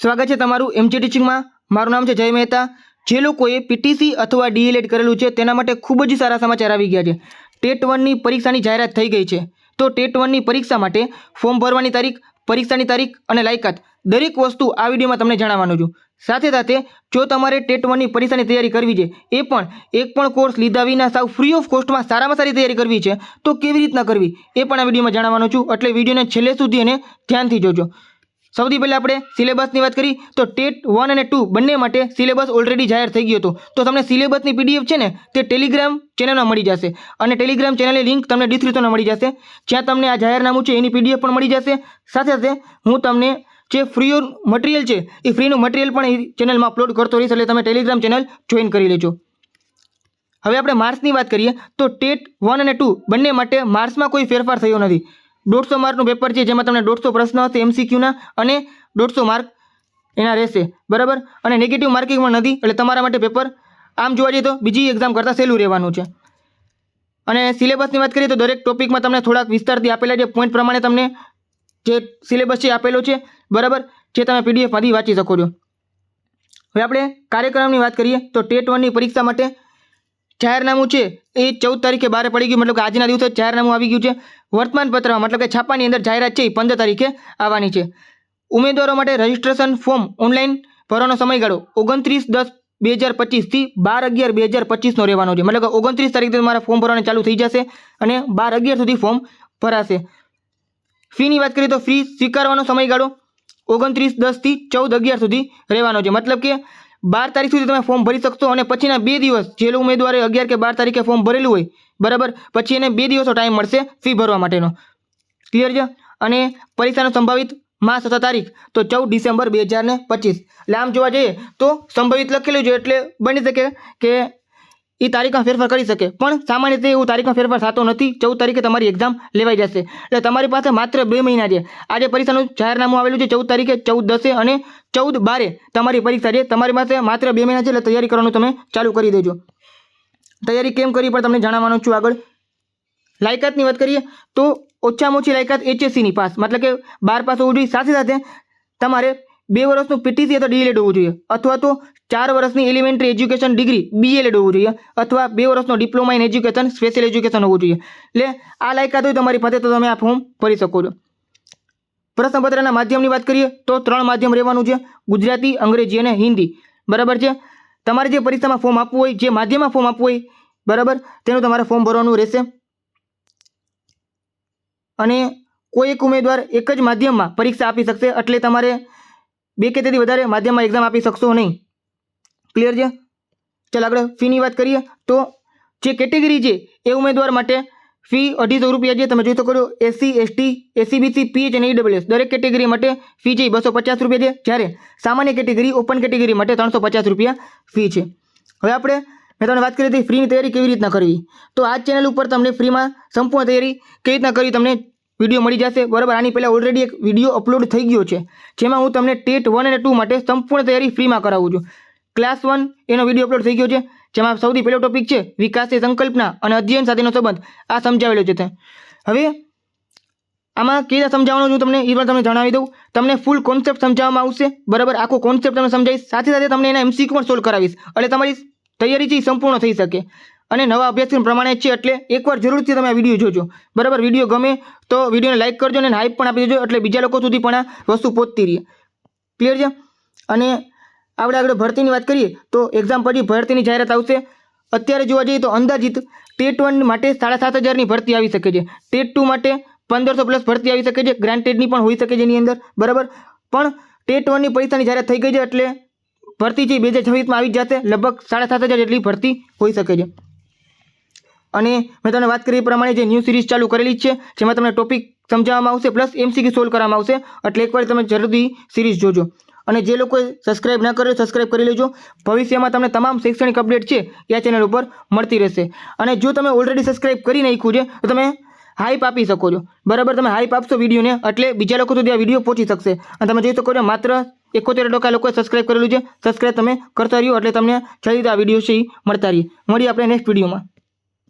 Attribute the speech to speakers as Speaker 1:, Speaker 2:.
Speaker 1: સ્વાગત છે તમારું એમજી ટીચિંગમાં મારું નામ છે જય મહેતા. જે લોકોએ પીટીસી અથવા ડીએલએડ કરેલું છે, તેના માટે ખૂબ જ સારા સમાચાર આવી ગયા છે. ટેટ વનની પરીક્ષાની જાહેરાત થઈ ગઈ છે. તો ટેટ વનની પરીક્ષા માટે ફોર્મ ભરવાની તારીખ, પરીક્ષાની તારીખ અને લાયકાત દરેક વસ્તુ આ વિડીયોમાં તમને જણાવવાનું છું. સાથે સાથે, જો તમારે ટેટ વનની પરીક્ષાની તૈયારી કરવી છે, એ પણ એક પણ કોર્સ લીધા વિના સાવ ફ્રી ઓફ કોસ્ટમાં સારામાં સારી તૈયારી કરવી છે, તો કેવી રીતના કરવી, એ પણ આ વિડીયોમાં જણાવવાનું છું. એટલે વિડીયોને છેલ્લે સુધી અને ધ્યાનથી જોજો. સૌથી પહેલાં આપણે સિલેબસની વાત કરી, તો ટેટ વન અને ટુ બંને માટે સિલેબસ ઓલરેડી જાહેર થઈ ગયો હતો. તો તમને સિલેબસની પીડીએફ છે ને, તે ટેલિગ્રામ ચેનલમાં મળી જશે. અને ટેલિગ્રામ ચેનલની લિંક તમને ડિસ્ક્રિપ્શનમાં મળી જશે. જ્યાં તમને આ જાહેરનામું છે, એની પીડીએફ પણ મળી જશે. સાથે સાથે હું તમને જે ફ્રી મટીરિયલ છે, એ ફ્રીનું મટીરિયલ પણ એ ચેનલમાં અપલોડ કરતો રહીશ, એટલે તમે ટેલિગ્રામ ચેનલ જોઈન કરી લેજો. હવે આપણે માર્ક્સની વાત કરીએ, તો ટેટ વન અને ટુ બંને માટે માર્ક્સમાં કોઈ ફેરફાર થયો નથી. દોઢસો માર્કનું પેપર છે, જેમાં તમને દોઢસો પ્રશ્ન હશે એમસીક્યુના અને દોઢસો માર્ક એના રહેશે. બરાબર? અને નેગેટિવ માર્કિંગ પણ નથી, એટલે તમારા માટે પેપર આમ જોવા જઈએ તો બીજી એક્ઝામ કરતાં સહેલું રહેવાનું છે. અને સિલેબસની વાત કરીએ તો દરેક ટોપિકમાં તમને થોડાક વિસ્તારથી આપેલા છે. પોઈન્ટ પ્રમાણે તમને જે સિલેબસ છે આપેલો છે. બરાબર? જે તમે પીડીએફમાંથી વાંચી શકો છો. હવે આપણે કાર્યક્રમની વાત કરીએ તો ટેટ વનની પરીક્ષા માટે જાહેરનામું છે એ ચૌદ તારીખે બહાર પડી ગયું, મતલબ કે આજના દિવસે જાહેરનામું આવી ગયું છે. વર્તમાનપત્રમાં, મતલબ કે છાપાની અંદર જાહેરાત છે એ પંદર તારીખે આવવાની છે. ઉમેદવારો માટે રજિસ્ટ્રેશન ફોર્મ ઓનલાઈન ભરવાનો સમયગાળો ઓગણત્રીસ દસ બે હજાર પચીસથી બાર અગિયાર બે હજાર પચીસનો રહેવાનો છે. મતલબ કે ઓગણત્રીસ તારીખથી તમારા ફોર્મ ભરવાનું ચાલુ થઈ જશે અને બાર અગિયાર સુધી ફોર્મ ભરાશે. ફીની વાત કરીએ તો ફી સ્વીકારવાનો સમયગાળો ઓગણત્રીસ દસથી ચૌદ અગિયાર સુધી રહેવાનો છે. મતલબ કે બાર તારીખ સુધી તમે ફોર્મ ભરી શકશો અને પછીના બે દિવસ જે ઉમેદવારે અગિયાર કે બાર તારીખે ફોર્મ ભરેલું હોય, બરાબર? પછી એને બે દિવસનો ટાઈમ મળશે ફી ભરવા માટેનો. ક્લિયર છે? અને પરીક્ષાનો સંભવિત માસ અથવા તારીખ તો ચૌદ ડિસેમ્બર બે હજાર ને પચીસ. આમ જોવા જઈએ તો સંભવિત લખેલું છે એટલે બની શકે કે એ તારીખમાં ફેરફાર કરી શકે. પણ સામાન્ય રીતે એવું તારીખમાં ફેરફાર થતો નથી. ચૌદ તારીખે તમારી એક્ઝામ લેવાઈ જશે. એટલે તમારી પાસે માત્ર બે મહિના છે. આજે પરીક્ષાનું જાહેરનામું આવેલું છે ચૌદ તારીખે, ચૌદ દસે અને ચૌદ બારે તમારી પરીક્ષા છે. તમારી પાસે માત્ર બે મહિના છે. એટલે તૈયારી કરવાનું તમે ચાલુ કરી દેજો. તૈયારી કેમ કરી પણ તમને જણાવવાનું છું આગળ. લાયકાતની વાત કરીએ તો ઓછામાં ઓછી લાયકાત એચએસસીની પાસ. મતલબ કે બાર પાસ હોવું જોઈએ સાથે સાથે તમારે બે વર્ષનું પીટીસી અથવા ડીએલએડ હોવું જોઈએ અથવા તો ચાર વર્ષની એલિમેન્ટરી એજ્યુકેશન ડિગ્રી બીએલએડ હોવું જોઈએ અથવા બે વર્ષનો diploma in education special education હોવું જોઈએ. એટલે આ લાયકાત હોય તમારી પાસે તો તમે આ ફોર્મ ભરી શકો છો. પ્રશ્નપત્રના માધ્યમની વાત કરીએ તો ત્રણ માધ્યમ રહેવાનું છે, ગુજરાતી, અંગ્રેજી અને હિન્દી. બરાબર છે? તમારે જે પરીક્ષામાં ફોર્મ આપવું હોય, જે માધ્યમમાં ફોર્મ આપવું હોય, બરાબર, તેનું તમારે ફોર્મ ભરવાનું રહેશે. અને કોઈ એક ઉમેદવાર એક જ માધ્યમમાં પરીક્ષા આપી શકશે, એટલે તમારે બે કે તેથી વધારે માધ્યમમાં એક્ઝામ આપી શકશો નહીં. ક્લિયર છે? ચાલ આગળ ફીની વાત કરીએ. તો જે કેટેગરી છે, એ ઉમેદવાર માટે ફી અઢીસો રૂપિયા છે. તમે જોઈ શકો છો એસસી એસટી એસીબીસી પીએચ અને ઈડબ્લ્યુએસ દરેક કેટેગરી માટે ફી છે બસો પચાસ રૂપિયા છે. જ્યારે સામાન્ય કેટેગરી ઓપન કેટેગરી માટે ત્રણસો પચાસ રૂપિયા ફી છે. હવે આપણે મેં તમને વાત કરી હતી ફ્રીની તૈયારી કેવી રીતના કરવી. તો આ ચેનલ ઉપર તમને ફ્રીમાં સંપૂર્ણ તૈયારી કેવી રીતના કરવી, તમને વીડિયો મળી જશે. બરાબર, આની પહેલાં ઓલરેડી એક વીડિયો અપલોડ થઈ ગયો છે. જેમાં હું તમને ટેટ વન અને ટુ માટે સંપૂર્ણ તૈયારી ફ્રીમાં કરાવું છું. ક્લાસ વન એનો વીડિયો અપલોડ થઈ ગયો છે, જેમાં સૌથી પહેલો ટોપિક છે વિકાસની સંકલ્પના અને અધ્યયન સાથેનો સંબંધ. આ સમજાવેલો છે હવે, આમાં કઈ રીતે સમજાવવાનું છું તમને એ પણ તમને જણાવી દઉં. તમને ફૂલ કોન્સેપ્ટ સમજાવવામાં આવશે. બરાબર, આખો કોન્સેપ્ટ તમને સમજાવીશ. સાથે સાથે તમને એના એમસીક્યુ પણ સોલ્વ કરાવીશ. એટલે તમારી તૈયારી છે સંપૂર્ણ થઈ શકે. અને નવા અભ્યાસક્રમ પ્રમાણે છે એટલે એકવાર જરૂરથી તમે આ વીડિયો જોજો. બરાબર? વીડિયો ગમે તો વિડીયોને લાઇક કરજો અને હાઇપ પણ આપી દેજો એટલે બીજા લોકો સુધી પણ આ વસ્તુ પહોંચતી રહે. ક્લિયર છે? અને આપણે આગળ ભરતીની વાત કરીએ તો એક્ઝામ પછી ભરતીની જાહેરાત આવશે. અત્યારે જોવા જઈએ તો અંદાજિત ટેટ વન માટે સાડા સાત હજારની ભરતી આવી શકે છે. ટેટ ટુ માટે પંદરસો પ્લસ ભરતી આવી શકે છે. ગ્રાન્ટેડની પણ હોઈ શકે છે એની અંદર. બરાબર? પણ ટેટ વનની પરીક્ષાની જાહેરાત થઈ ગઈ છે એટલે ભરતી છે બે હજાર છવ્વીસમાં આવી જશે. લગભગ સાડા સાત હજાર જેટલી ભરતી હોઈ શકે છે. અને મેં તમને વાત કરી એ પ્રમાણે જે ન્યૂ સિરીઝ ચાલુ કરેલી છે, જેમાં તમને ટોપિક સમજાવવામાં આવશે પ્લસ એમસીક્યુ સોલ્વ કરવામાં આવશે. એટલે એકવાર તમે જરૂરથી સિરીઝ જોજો. અને જે લોકોએ સબસ્ક્રાઇબ ન કર્યો સબસ્ક્રાઇબ કરી લેજો. ભવિષ્યમાં તમને તમામ શૈક્ષણિક અપડેટ છે, એ ચેનલ ઉપર મળતી રહેશે. અને જો તમે ઓલરેડી સબસ્ક્રાઇબ કરી નાખ્યું છે, તો તમે હાઈપ આપી શકો છો. બરાબર, તમે હાઈપ આપશો વિડીયોને, એટલે બીજા લોકો સુધી આ વીડિયો પહોંચી શકશે. અને તમે જોઈ શકો છો માત્ર એકોતેર ટકા લોકોએ સબસ્ક્રાઇબ કરેલું છે. સબસ્ક્રાઇબ તમે કરતા રહ્યો, એટલે તમને જલ્દી આ વીડિયો છે એ મળતા રહીએ મળીએ આપણે નેક્સ્ટ વિડીયોમાં.